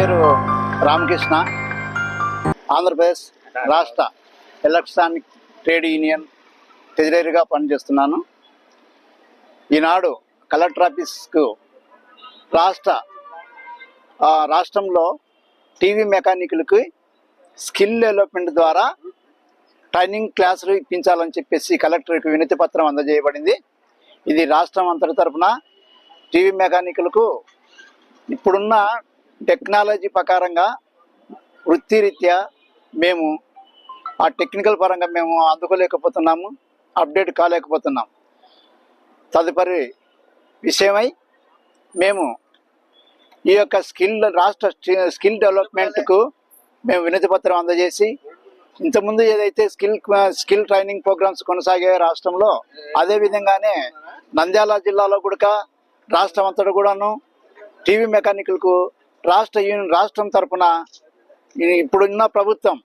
పేరు రామకృష్ణ. ఆంధ్రప్రదేశ్ రాష్ట్ర electronic trade union ట్రెజరీగా పనిచేస్తున్నాను. ఈనాడు కలెక్టర్ ఆఫీస్కు రాష్ట్ర రాష్ట్రంలో టీవీ మెకానికులకి స్కిల్ డెవలప్మెంట్ ద్వారా ట్రైనింగ్ క్లాసులు ఇప్పించాలని చెప్పేసి కలెక్టర్కి వినతి పత్రం అందజేయబడింది. ఇది రాష్ట్రం అంతటి తరపున టీవీ మెకానికులకు ఇప్పుడున్న టెక్నాలజీ ప్రకారంగా వృత్తిరీత్యా మేము ఆ టెక్నికల్ పరంగా మేము అందుకోలేకపోతున్నాము అప్డేట్ కాలేకపోతున్నాం. తదుపరి విషయమై మేము ఈ యొక్క స్కిల్ రాష్ట్ర స్కిల్ డెవలప్మెంట్కు మేము వినతి పత్రం అందజేసి ఇంతకుముందు ఏదైతే స్కిల్ స్కిల్ ట్రైనింగ్ ప్రోగ్రామ్స్ కొనసాగే రాష్ట్రంలో అదే విధంగానే నంద్యాల జిల్లాలో కూడా రాష్ట్రం అంతటా కూడాను టీవీ మెకానికల్కు రాష్ట్ర యూనియన్ రాష్ట్రం తరఫున ఇప్పుడున్న ప్రభుత్వం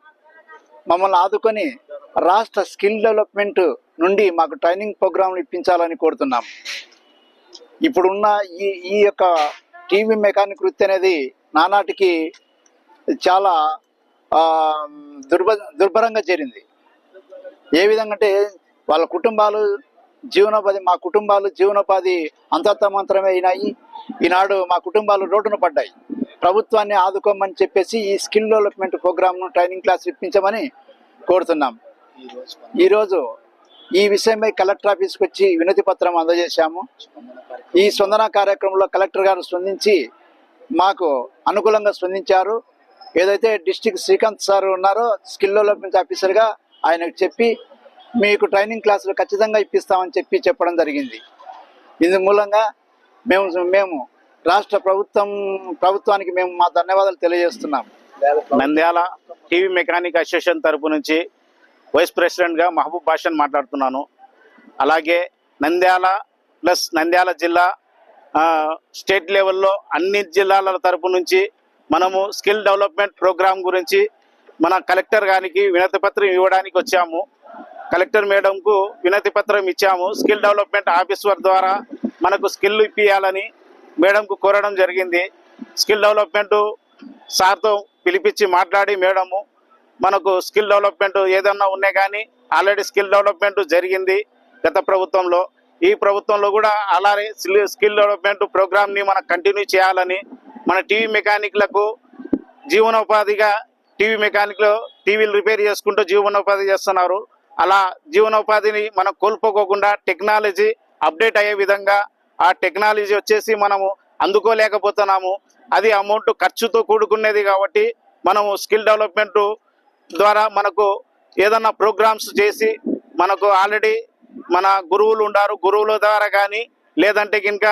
మమ్మల్ని ఆదుకొని రాష్ట్ర స్కిల్ డెవలప్మెంట్ నుండి మాకు ట్రైనింగ్ ప్రోగ్రాంలు ఇప్పించాలని కోరుతున్నాం. ఇప్పుడున్న ఈ ఈ యొక్క టీవీ మెకానిక్ వృత్తి అనేది నానాటికి చాలా దుర్భ దుర్భరంగా చేరింది. ఏ విధంగా అంటే వాళ్ళ కుటుంబాలు జీవనోపాధి మా కుటుంబాలు జీవనోపాధి అంతర్తమంతరమే అయినాయి. ఈనాడు మా కుటుంబాలు రోడ్డున పడ్డాయి. ప్రభుత్వాన్ని ఆదుకోమని చెప్పేసి ఈ స్కిల్ డెవలప్మెంట్ ప్రోగ్రామ్ను ట్రైనింగ్ క్లాస్ ఇప్పించమని కోరుతున్నాం. ఈరోజు ఈ విషయమై కలెక్టర్ ఆఫీస్కి వచ్చి వినతి పత్రం అందజేశాము. ఈ స్పందన కార్యక్రమంలో కలెక్టర్ గారు స్పందించి మాకు అనుకూలంగా స్పందించారు. ఏదైతే డిస్టిక్ శ్రీకాంత్ సార్ ఉన్నారో స్కిల్ డెవలప్మెంట్ ఆఫీసర్గా ఆయనకు చెప్పి మీకు ట్రైనింగ్ క్లాసులు ఖచ్చితంగా ఇప్పిస్తామని చెప్పి చెప్పడం జరిగింది. ఇందు మూలంగా మేము మేము రాష్ట్ర ప్రభుత్వం ప్రభుత్వానికి మేము మా ధన్యవాదాలు తెలియజేస్తున్నాం. నంద్యాల టీవీ మెకానిక్ అసోసియేషన్ తరపు నుంచి వైస్ ప్రెసిడెంట్గా మహబూబ్ భాషన్ మాట్లాడుతున్నాను. అలాగే నంద్యాల ప్లస్ నంద్యాల జిల్లా స్టేట్ లెవెల్లో అన్ని జిల్లాల తరపు నుంచి మనము స్కిల్ డెవలప్మెంట్ ప్రోగ్రాం గురించి మన కలెక్టర్ గారికి వినతి పత్రం ఇవ్వడానికి వచ్చాము. కలెక్టర్ మేడంకు వినతి పత్రం ఇచ్చాము. స్కిల్ డెవలప్మెంట్ ఆఫీసర్ ద్వారా మనకు స్కిల్ ఇప్పియాలని మేడంకు కోరడం జరిగింది. స్కిల్ డెవలప్మెంట్ సార్తో పిలిపించి మాట్లాడి మేడము మనకు స్కిల్ డెవలప్మెంట్ ఏదన్నా ఉన్నాయి కానీ ఆల్రెడీ స్కిల్ డెవలప్మెంట్ జరిగింది గత ప్రభుత్వంలో. ఈ ప్రభుత్వంలో కూడా అలానే స్కిల్ డెవలప్మెంట్ ప్రోగ్రామ్ని మనం కంటిన్యూ చేయాలని మన టీవీ మెకానిక్లకు జీవనోపాధిగా టీవీ మెకానిక్లు టీవీలు రిపేర్ చేసుకుంటూ జీవనోపాధి చేస్తున్నారు. అలా జీవనోపాధిని మనం కోల్పోకోకుండా టెక్నాలజీ అప్డేట్ అయ్యే విధంగా ఆ టెక్నాలజీ వచ్చేసి మనము అందుకోలేకపోతున్నాము. అది అమౌంట్ ఖర్చుతో కూడుకునేది కాబట్టి మనము స్కిల్ డెవలప్మెంట్ ద్వారా మనకు ఏదన్నా ప్రోగ్రామ్స్ చేసి మనకు ఆల్రెడీ మన గురువులు ఉండారు. గురువుల ద్వారా కానీ లేదంటే కనుక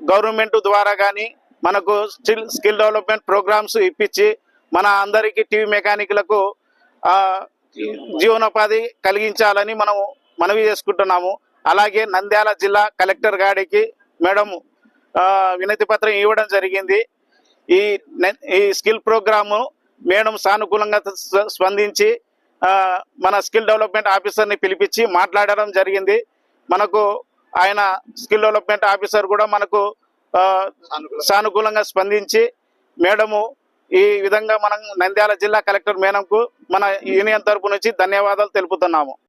గవర్నమెంట్ ద్వారా కానీ మనకు స్కిల్ స్కిల్ డెవలప్మెంట్ ప్రోగ్రామ్స్ ఇప్పించి మన అందరికీ టీవీ మెకానిక్లకు జీవనోపాధి కలిగించాలని మనము మనవి చేసుకుంటున్నాము. అలాగే నంద్యాల జిల్లా కలెక్టర్ గారికి మేడం వినతి పత్రం ఇవ్వడం జరిగింది. ఈ ఈ స్కిల్ ప్రోగ్రాము మేడం సానుకూలంగా స్పందించి మన స్కిల్ డెవలప్మెంట్ ఆఫీసర్ని పిలిపించి మాట్లాడడం జరిగింది. మనకు ఆయన స్కిల్ డెవలప్మెంట్ ఆఫీసర్ కూడా మనకు సానుకూలంగా స్పందించి మేడము ఈ విధంగా మనం నంద్యాల జిల్లా కలెక్టర్ మేడంకు మన యూనియన్ తరపు నుంచి ధన్యవాదాలు తెలుపుతున్నాము.